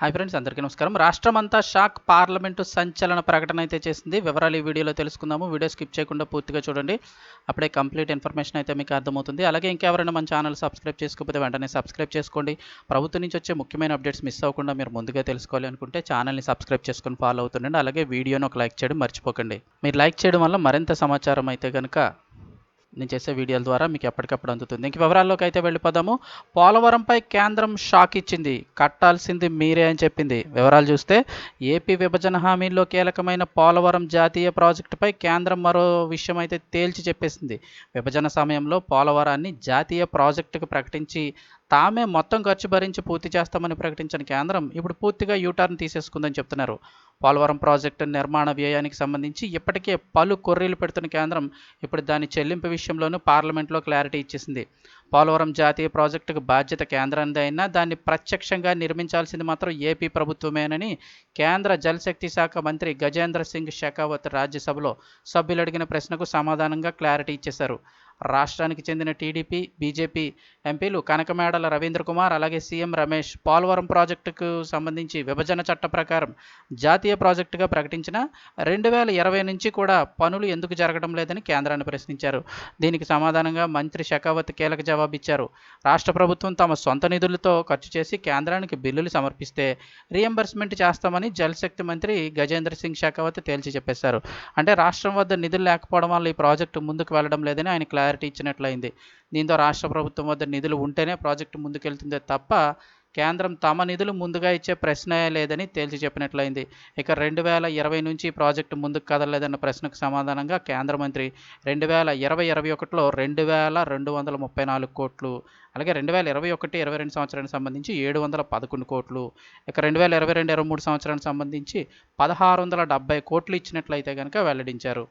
Hi friends అందరికీ నమస్కారం. రాష్ట్రమంతా షాక్ పార్లమెంటు సంచలన ప్రకటన అయితే చేసింది. వివరాలు ఈ వీడియోలో తెలుసుకుందాము. వీడియో స్కిప్ చేయకుండా పూర్తిగా చూడండి. అప్పుడే కంప్లీట్ ఇన్ఫర్మేషన్ అయితే మీకు అర్థమవుతుంది. అలాగే ఇంకెవరైనా మన ఛానల్ సబ్స్క్రైబ్ చేసుకోకపోతే వెంటనే సబ్స్క్రైబ్ చేసుకోండి. ప్రభుత్వం నుంచి వచ్చే ముఖ్యమైన అప్డేట్స్ మిస్ అవ్వకుండా మీరు ముందుగా తెలుసుకోవాలి అనుకుంటే ఛానల్ని సబ్స్క్రైబ్ చేసుకొని ఫాలో అవుతుండండి. అలాగే వీడియోని ఒక లైక్ చేయడం మర్చిపోకండి. మీరు లైక్ చేయడం వల్ల మరింత సమాచారం అయితే కనుక నేను చేసే వీడియోల ద్వారా మీకు ఎప్పటికప్పుడు అందుతుంది. ఇంక వివరాల్లోకి అయితే వెళ్ళిపోదాము. పోలవరంపై కేంద్రం షాక్ ఇచ్చింది. కట్టాల్సింది మీరే అని చెప్పింది. వివరాలు చూస్తే ఏపీ విభజన హామీల్లో కీలకమైన పోలవరం జాతీయ ప్రాజెక్టుపై కేంద్రం మరో విషయం అయితే తేల్చి చెప్పేసింది. విభజన సమయంలో పోలవరాన్ని జాతీయ ప్రాజెక్టుకు ప్రకటించి తామే మొత్తం ఖర్చు భరించి పూర్తి చేస్తామని ప్రకటించిన కేంద్రం ఇప్పుడు పూర్తిగా యూటర్న్ తీసేసుకుందని చెప్తున్నారు. పోలవరం ప్రాజెక్టు నిర్మాణ వ్యయానికి సంబంధించి ఇప్పటికే పలు కొర్రీలు పెడుతున్న కేంద్రం ఇప్పుడు దాని చెల్లింపు విషయంలోనూ పార్లమెంట్లో క్లారిటీ ఇచ్చేసింది. పోలవరం జాతీయ ప్రాజెక్టుకు బాధ్యత కేంద్రానిది అయినా దాన్ని ప్రత్యక్షంగా నిర్మించాల్సింది మాత్రం ఏపీ ప్రభుత్వమేనని కేంద్ర జలశక్తి శాఖ మంత్రి గజేంద్ర సింగ్ షెకావత్ రాజ్యసభలో సభ్యులు అడిగిన ప్రశ్నకు సమాధానంగా క్లారిటీ ఇచ్చేశారు. రాష్ట్రానికి చెందిన టీడీపీ బీజేపీ ఎంపీలు కనకమేడల రవీంద్ర కుమార్ అలాగే సీఎం రమేష్ పోలవరం ప్రాజెక్టుకు సంబంధించి విభజన చట్ట ప్రకారం జాతీయ ప్రాజెక్టుగా ప్రకటించిన రెండు వేల ఇరవై నుంచి కూడా పనులు ఎందుకు జరగడం లేదని కేంద్రాన్ని ప్రశ్నించారు. దీనికి సమాధానంగా మంత్రి షెకావత్ కీలక జవాబిచ్చారు. రాష్ట్ర ప్రభుత్వం తమ సొంత నిధులతో ఖర్చు చేసి కేంద్రానికి బిల్లులు సమర్పిస్తే రీఎంబర్స్మెంట్ చేస్తామని జలశక్తి మంత్రి గజేంద్ర సింగ్ షెకావత్ తేల్చి చెప్పేశారు. అంటే రాష్ట్రం వద్ద నిధులు లేకపోవడం వల్ల ఈ ప్రాజెక్టు ముందుకు వెళ్ళడం లేదని ఆయన ప్రయారిటీ ఇచ్చినట్లయింది. దీంతో రాష్ట్ర ప్రభుత్వం వద్ద నిధులు ఉంటేనే ప్రాజెక్టు ముందుకెళ్తుందే తప్ప కేంద్రం తమ నిధులు ముందుగా ఇచ్చే ప్రశ్నే లేదని తేల్చి చెప్పినట్లయింది. ఇక రెండు వేల ఇరవై నుంచి ప్రాజెక్టు ముందుకు కదలలేదన్న ప్రశ్నకు సమాధానంగా కేంద్ర మంత్రి రెండు వేల ఇరవై ఇరవై ఒకటిలో రెండు వేల రెండు వందల ముప్పై నాలుగు కోట్లు అలాగే రెండు వేల ఇరవై ఒకటి ఇరవై రెండు సంవత్సరానికి సంబంధించి ఏడు వందల పదకొండు కోట్లు ఇక రెండు వేల ఇరవై రెండు ఇరవై మూడు సంవత్సరానికి సంబంధించి పదహారు వందల డెబ్బై కోట్లు ఇచ్చినట్లయితే కనుక వెల్లడించారు.